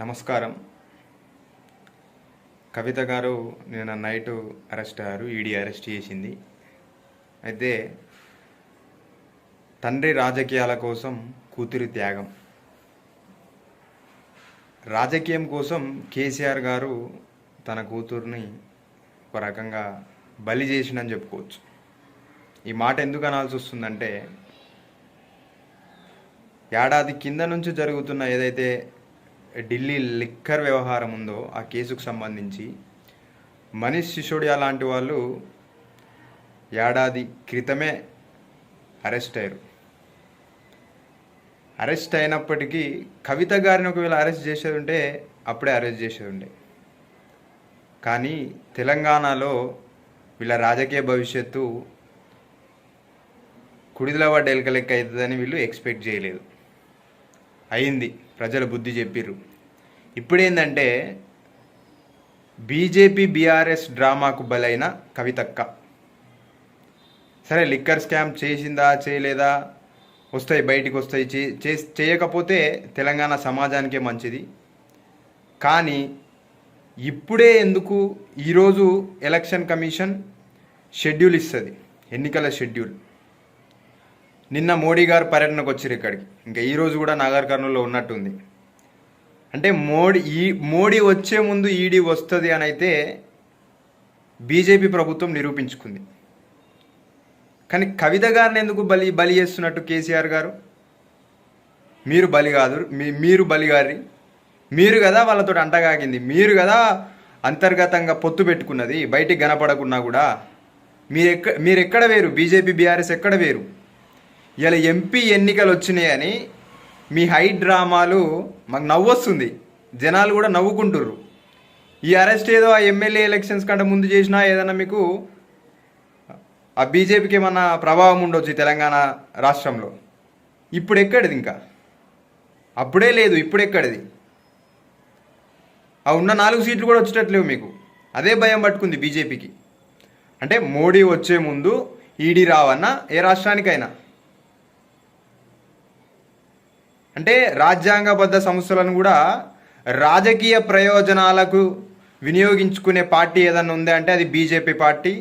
నమస్కారం. కవిత గారు నిన్న నైట్ అరెస్ట్ అయ్యారు ఈడీ అరెస్ట్ చేసింది. అయితే తండ్రి రాజకీయాల కోసం కూతురి త్యాగం. రాజకీయం కోసం కేసీఆర్ గారు తన కూతుర్ని ఒక రకంగా బలి చేసిండని చెప్పుకోవచ్చు. ఈ మాట ఎందుకు అనాల్సి వస్తుందంటే ఏడాది కింద నుంచి జరుగుతున్న ఏదైతే ఢిల్లీ లిక్కర్ వ్యవహారం ఉందో ఆ కేసుకు సంబంధించి మనీష్ సిసోడియా లాంటి వాళ్ళు ఏడాది క్రితమే అరెస్ట్ అయ్యారు. అరెస్ట్ అయినప్పటికీ కవిత గారిని ఒకవేళ అరెస్ట్ చేసేది ఉంటే అప్పుడే అరెస్ట్ చేసేది ఉండే కానీ తెలంగాణలో వీళ్ళ రాజకీయ భవిష్యత్తు కుడిదిల పడ్డ లెక్క అవుతుందని వీళ్ళు ఎక్స్పెక్ట్ చేయలేదు. అయింది. ప్రజల బుద్ధి చెప్పిర్రు. ఇప్పుడేందంటే బీజేపీ బీఆర్ఎస్ డ్రామాకు బలైన కవితక్క. సరే లిక్కర్ స్కామ్ చేసిందా చేయలేదా? వస్తాయి బయటికి వస్తాయి చే- చే- చేయకపోతే తెలంగాణ సమాజానికే మంచిది. కానీ ఇప్పుడే ఎందుకు ఈరోజు ఎలక్షన్ కమిషన్ షెడ్యూల్ ఇస్తుంది? ఎన్నికల షెడ్యూల్. నిన్న మోడీ గారు పర్యటనకు వచ్చారు ఇక్కడికి. ఇంకా ఈరోజు కూడా నాగర్ కర్నూలులో ఉన్నట్టుంది. అంటే మోడీ ఈ మోడీ వచ్చే ముందు ఈడీ వస్తుంది అని అయితే బీజేపీ ప్రభుత్వం నిరూపించుకుంది. కానీ కవిత గారిని ఎందుకు బలి బలి చేస్తున్నట్టు కేసీఆర్ గారు? మీరు బలి కాదు మీ మీరు బలిగారి మీరు కదా వాళ్ళతో అంటగాగింది. మీరు కదా అంతర్గతంగా పొత్తు పెట్టుకున్నది బయటికి కనపడకున్నా కూడా. మీరు ఎక్క మీరు ఎక్కడ వేరు? బీజేపీ బీఆర్ఎస్ ఎక్కడ వేరు? ఇలా ఎంపీ ఎన్నికలు వచ్చినాయని మీ హై డ్రామాలు మాకు నవ్వొస్తుంది. జనాలు కూడా నవ్వుకుంటుర్రు. ఈ అరెస్ట్ ఏదో ఆ ఎమ్మెల్యే ఎలక్షన్స్ కంటే ముందు చేసినా ఏదైనా మీకు ఆ బీజేపీకి ఏమన్నా ప్రభావం ఉండొచ్చు తెలంగాణ రాష్ట్రంలో? ఇప్పుడు ఎక్కడిది ఇంకా? అప్పుడే లేదు ఇప్పుడు ఎక్కడిది ఆ ఉన్న నాలుగు సీట్లు కూడా వచ్చేటట్లేవు మీకు. అదే భయం పట్టుకుంది బీజేపీకి. అంటే మోడీ వచ్చే ముందు ఈడీ రావన్నా ఏ రాష్ట్రానికైనా. అంటే రాజ్యాంగబద్ధ సంస్థలను కూడా రాజకీయ ప్రయోజనాలకు వినియోగించుకునే పార్టీ ఏదన్నా ఉందా అంటే అది బీజేపీ పార్టీ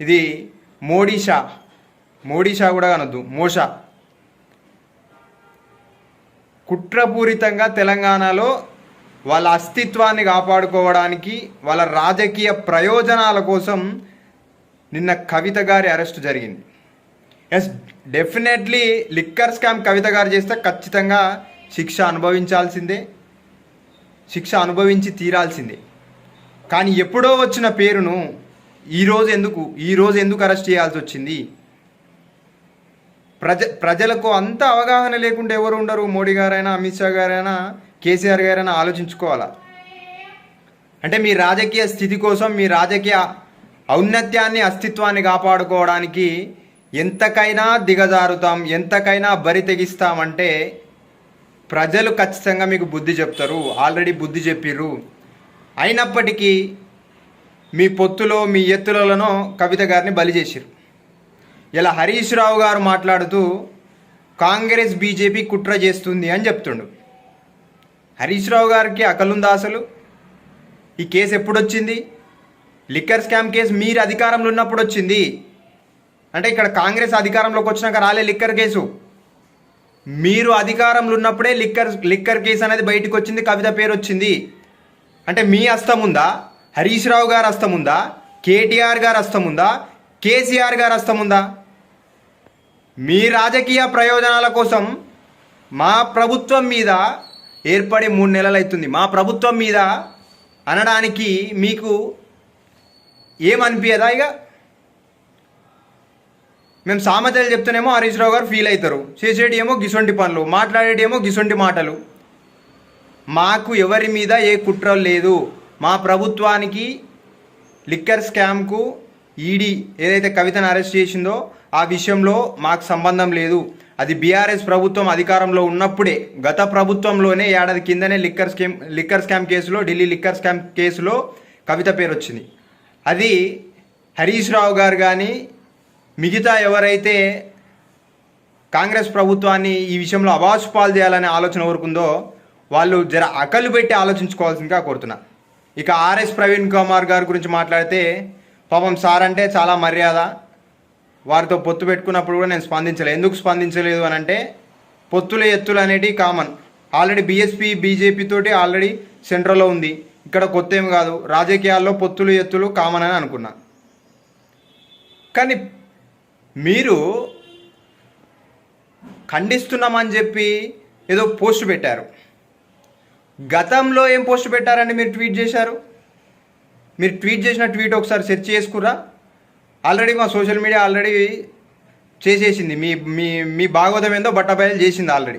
ఇది మోడీ షా. మోడీ షా కూడా అనొద్దు మోషా. కుట్రపూరితంగా తెలంగాణలో వాళ్ళ అస్తిత్వాన్ని కాపాడుకోవడానికి వాళ్ళ రాజకీయ ప్రయోజనాల కోసం నిన్న కవిత గారి అరెస్ట్ జరిగింది. Yes definitely liquor scam Kavitha గారు చేస్తే ఖచ్చితంగా శిక్ష అనుభవించాల్సిందే. శిక్ష అనుభవించి తీరాల్సిందే. కానీ ఎప్పుడో వచ్చిన పేరును ఈరోజు ఎందుకు ఈరోజు ఎందుకు అరెస్ట్ చేయాల్సి వచ్చింది? ప్రజ ప్రజలకు అంత అవగాహన లేకుండా ఎవరు ఉండరు? మోడీ గారైనా అమిత్ షా గారైనా కేసీఆర్ గారైనా ఆలోచించుకోవాలా? అంటే మీ రాజకీయ స్థితి కోసం మీ రాజకీయ ఔన్నత్యాన్ని అస్తిత్వాన్ని కాపాడుకోవడానికి ఎంతకైనా దిగజారుతాం ఎంతకైనా బరి తెగిస్తామంటే ప్రజలు ఖచ్చితంగా మీకు బుద్ధి చెప్తారు ఆల్రెడీ బుద్ధి చెప్పిర్రు. అయినప్పటికీ మీ పొత్తులో మీ ఎత్తులలోనో కవిత గారిని బలి చేసిర్రు. ఇలా హరీష్ రావు గారు మాట్లాడుతూ కాంగ్రెస్ బీజేపీ కుట్ర చేస్తుంది అని చెప్తుండు. హరీష్ రావు గారికి అకలుందా అసలు? ఈ కేసు ఎప్పుడొచ్చింది? లిక్కర్ స్కామ్ కేసు మీరు అధికారంలో ఉన్నప్పుడు వచ్చింది అంటే ఇక్కడ కాంగ్రెస్ అధికారంలోకి వచ్చినాక రాలే లిక్కర్ కేసు. మీరు అధికారంలో ఉన్నప్పుడే లిక్కర్ లిక్కర్ కేసు అనేది బయటకు వచ్చింది కవిత పేరు వచ్చింది. అంటే మీ హస్తం ఉందా? హరీష్ రావు గారు హస్తం ఉందా? కేటీఆర్ గారు హస్తం ఉందా? కేసీఆర్ గారు హస్తం ఉందా? మీ రాజకీయ ప్రయోజనాల కోసం మా ప్రభుత్వం మీద ఏర్పడి మూడు నెలలు అవుతుంది. మా ప్రభుత్వం మీద అనడానికి మీకు ఏమనిపించదా ఇక? మేము సామెతలు చెప్తేనేమో హరీష్ రావు గారు ఫీల్ అవుతారు. చేసేటి ఏమో గిసొంటి పనులు మాట్లాడేటేమో గిసొంటి మాటలు. మాకు ఎవరి మీద ఏ కుట్ర లేదు. మా ప్రభుత్వానికి లిక్కర్ స్కామ్కు ఈడీ ఏదైతే కవితను అరెస్ట్ చేసిందో ఆ విషయంలో మాకు సంబంధం లేదు. అది బీఆర్ఎస్ ప్రభుత్వం అధికారంలో ఉన్నప్పుడే గత ప్రభుత్వంలోనే ఏడాది కిందనే లిక్కర్ స్కామ్ లిక్కర్ స్కామ్ కేసులో ఢిల్లీ లిక్కర్ స్కామ్ కేసులో కవిత పేరు వచ్చింది అది హరీష్ రావు గారు కానీ మిగతా ఎవరైతే కాంగ్రెస్ ప్రభుత్వాన్ని ఈ విషయంలో అవాసు పాలు చేయాలనే ఆలోచన ఊరుకుందో వాళ్ళు జర అకలు పెట్టి ఆలోచించుకోవాల్సిందిగా కోరుతున్నా. ఇక ఆర్ఎస్ ప్రవీణ్ కుమార్ గారి గురించి మాట్లాడితే పాపం సార్ అంటే చాలా మర్యాద. వారితో పొత్తు పెట్టుకున్నప్పుడు కూడా నేను స్పందించలేదు ఎందుకు స్పందించలేదు అని అంటే పొత్తుల ఎత్తులు అనేటివి కామన్. ఆల్రెడీ బీఎస్పీ బీజేపీ తోటి ఆల్రెడీ సెంట్రల్లో ఉంది. ఇక్కడ కొత్త ఏం కాదు. రాజకీయాల్లో పొత్తులు ఎత్తులు కామన్ అని అనుకున్నా. కానీ మీరు ఖండిస్తున్నామని చెప్పి ఏదో పోస్ట్ పెట్టారు. గతంలో ఏం పోస్ట్ పెట్టారండి మీరు ట్వీట్ చేశారు? మీరు ట్వీట్ చేసిన ట్వీట్ ఒకసారి సెర్చ్ చేసుకురా. ఆల్రెడీ మా సోషల్ మీడియా ఆల్రెడీ చేసేసింది. మీ మీ మీ భాగవతం ఏందో బట్టబయలు చేసింది ఆల్రెడీ.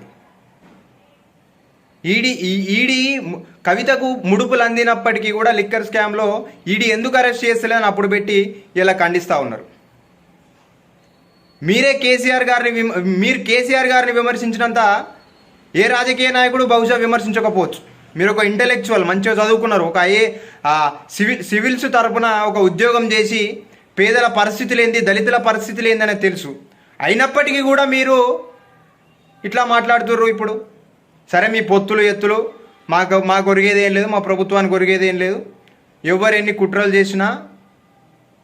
ఈడీ ఈ- ఈడీ కవితకు ముడుపులు అందినప్పటికీ కూడా లిక్కర్ స్కామ్లో ఈడీ ఎందుకు అరెస్ట్ చేస్తలేదని అప్పుడు పెట్టి ఇలా ఖండిస్తూ ఉన్నారు. మీరే కేసీఆర్ గారిని మీరు కేసీఆర్ గారిని విమర్శించినంత ఏ రాజకీయ నాయకుడు బహుశా విమర్శించకపోవచ్చు. మీరు ఒక ఇంటలెక్చువల్ మంచిగా చదువుకున్నారు ఒక ఏ సివిల్ సివిల్స్ తరపున ఒక ఉద్యోగం చేసి పేదల పరిస్థితులు ఏంది దళితుల పరిస్థితులు ఏందని తెలుసు. అయినప్పటికీ కూడా మీరు ఇట్లా మాట్లాడుతుర్రు ఇప్పుడు? సరే మీ పొత్తులు ఎత్తులు మాకు మాకు ఒరిగేది ఏం లేదు మా ప్రభుత్వానికి ఒరిగేది ఏం లేదు. ఎవరు ఎన్ని కుట్రలు చేసినా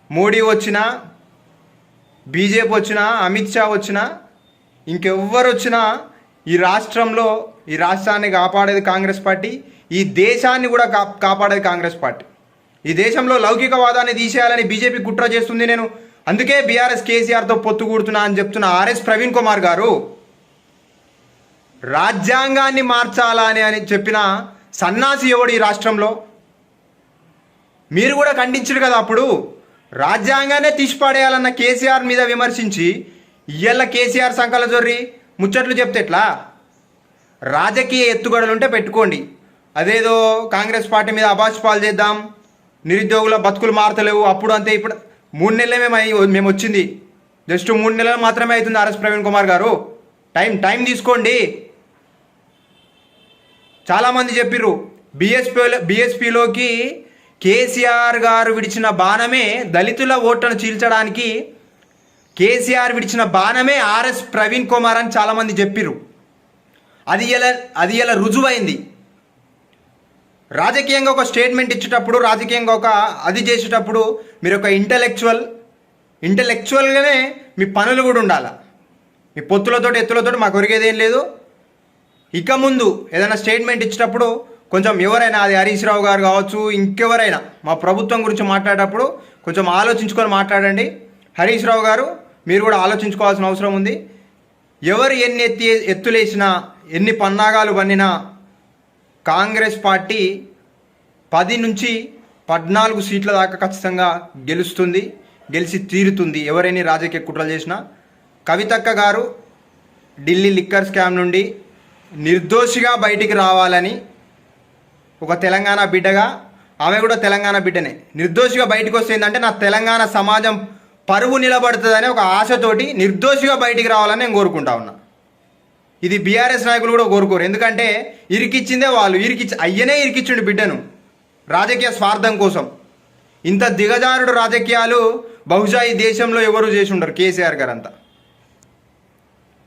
మోడీ వచ్చినా బీజేపీ వచ్చినా అమిత్ షా వచ్చినా ఇంకెవ్వరు వచ్చినా ఈ రాష్ట్రంలో ఈ రాష్ట్రాన్ని కాపాడేది కాంగ్రెస్ పార్టీ ఈ దేశాన్ని కూడా కా కాపాడేది కాంగ్రెస్ పార్టీ. ఈ దేశంలో లౌకికవాదాన్ని తీసేయాలని బీజేపీ కుట్ర చేస్తుంది నేను. అందుకే బీఆర్ఎస్ కేసీఆర్తో పొత్తు కూడుతున్నా అని చెప్తున్న ఆర్ఎస్ ప్రవీణ్ కుమార్ గారు. రాజ్యాంగాన్ని మార్చాలని అని చెప్పిన సన్నాసి ఎవడు ఈ రాష్ట్రంలో? మీరు కూడా ఖండించరు కదా అప్పుడు? రాజ్యాంగాన్నే తీసిపాడేయాలన్న కేసీఆర్ మీద విమర్శించి ఇయ్యల్ల కేసీఆర్ సంకల జొర్రి ముచ్చట్లు చెప్తే ఎట్లా? రాజకీయ ఎత్తుగడలుంటే పెట్టుకోండి. అదేదో కాంగ్రెస్ పార్టీ మీద అబాస్ పాలు చేద్దాం నిరుద్యోగుల బతుకులు మారతలేవు అప్పుడు అంతే ఇప్పుడు మూడు నెలలే మేము మేము వచ్చింది. జస్ట్ మూడు నెలలు మాత్రమే అవుతుంది ఆర్ఎస్ ప్రవీణ్ కుమార్ గారు. టైం టైం తీసుకోండి. చాలామంది చెప్పిర్రు బీఎస్పీ బిఎస్పిలోకి కేసీఆర్ గారు విడిచిన బాణమే దళితుల ఓట్లను చీల్చడానికి కేసీఆర్ విడిచిన బాణమే ఆర్ఎస్ ప్రవీణ్ కుమార్ అని చాలామంది చెప్పిరు అది ఎలా అది ఎలా రుజువైంది? రాజకీయంగా ఒక స్టేట్మెంట్ ఇచ్చేటప్పుడు రాజకీయంగా ఒక అది చేసేటప్పుడు మీరు ఒక ఇంటలెక్చువల్ ఇంటలెక్చువల్గానే మీ పనులు కూడా ఉండాలి? మీ పొత్తులతో ఎత్తులతో మాకు ఒరిగేదేం లేదు. ఇక ముందు ఏదైనా స్టేట్మెంట్ ఇచ్చేటప్పుడు కొంచెం ఎవరైనా అది హరీష్ రావు గారు కావచ్చు ఇంకెవరైనా మా ప్రభుత్వం గురించి మాట్లాడేటప్పుడు కొంచెం ఆలోచించుకొని మాట్లాడండి. హరీష్ రావు గారు మీరు కూడా ఆలోచించుకోవాల్సిన అవసరం ఉంది. ఎవరు ఎన్ని ఎత్తి ఎత్తులేసినా ఎన్ని పన్నాగాలు పన్నినా కాంగ్రెస్ పార్టీ పది నుంచి పద్నాలుగు సీట్ల దాకా ఖచ్చితంగా గెలుస్తుంది గెలిచి తీరుతుంది. ఎవరైనా రాజకీయ కుట్రలు చేసినా. కవితక్క గారు ఢిల్లీ లిక్కర్ స్కామ్ నుండి నిర్దోషిగా బయటికి రావాలని ఒక తెలంగాణ బిడ్డగా ఆమె కూడా తెలంగాణ బిడ్డనే. నిర్దోషిగా బయటకు వస్తే ఏంటంటే నా తెలంగాణ సమాజం పరువు నిలబడుతుందని ఒక ఆశతోటి నిర్దోషిగా బయటికి రావాలని నేను కోరుకుంటా ఉన్నా. ఇది బీఆర్ఎస్ నాయకులు కూడా కోరుకోరు. ఎందుకంటే ఇరికిచ్చిందే వాళ్ళు. ఇరికిచ్చి అయ్యనే ఇరికిచ్చిండు బిడ్డను. రాజకీయ స్వార్థం కోసం. ఇంత దిగజారుడు రాజకీయాలు బహుశా ఈ దేశంలో ఎవరు చేసి ఉండరు. కేసీఆర్ గారు అంతా